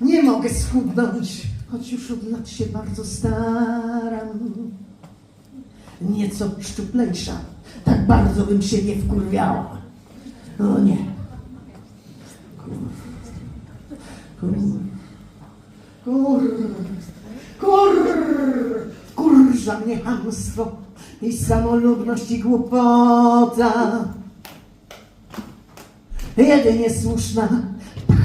Nie mogę schudnąć, choć już od lat się bardzo staram. Nieco szczuplejsza, tak bardzo bym się nie wkurwiała. O nie. Kur. Kur. Kur. Kurza mnie hamstwo i samolubność i głupota. Jedynie słuszna,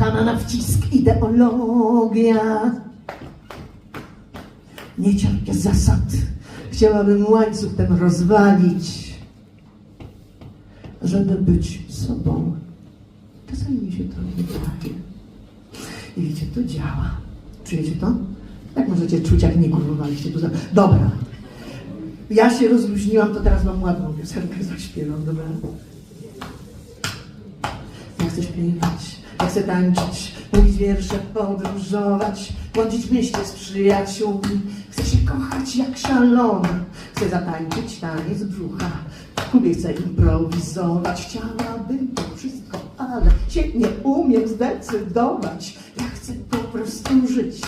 pchana na wcisk ideologia. Nie cierpię zasad. Chciałabym łańcuch ten rozwalić, żeby być sobą. Czasami mi się to nie daje. I wiecie, to działa. Czujecie to? Jak możecie czuć, jak nie kurwowaliście tu za... Dobra. Ja się rozluźniłam, to teraz mam ładną piosenkę zaśpiewam, dobra? Ja chcę śpiewać, ja chcę tańczyć, mówić wiersze, podróżować, błądzić w mieście z przyjaciółmi. Chcę się kochać jak szalona, chcę zatańczyć taniec brzucha. W klubie chcę improwizować, chciałabym to wszystko, ale się nie umiem zdecydować. Ja chcę po prostu żyć.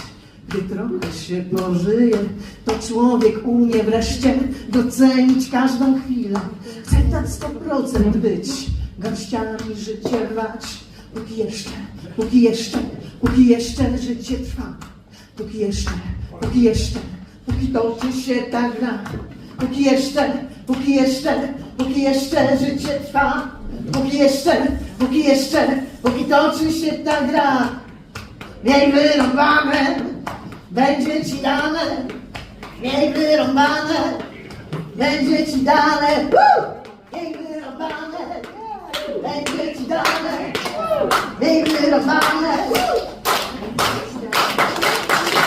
Gdy trochę się pożyje, to człowiek umie wreszcie docenić każdą chwilę. Chcę tak 100% być, garściami życie rwać. Póki jeszcze, póki jeszcze, póki jeszcze życie trwa. Póki jeszcze, póki jeszcze, póki toczy się ta gra. Póki jeszcze, póki jeszcze, póki jeszcze życie trwa. Póki jeszcze, póki jeszcze, póki toczy się ta gra. Miej wyrąbane, będzie ci dane. Miej wyrąbane, będzie ci dane. Woo! Miej wyrąbane, będzie ci dane. Miej wyrąbane,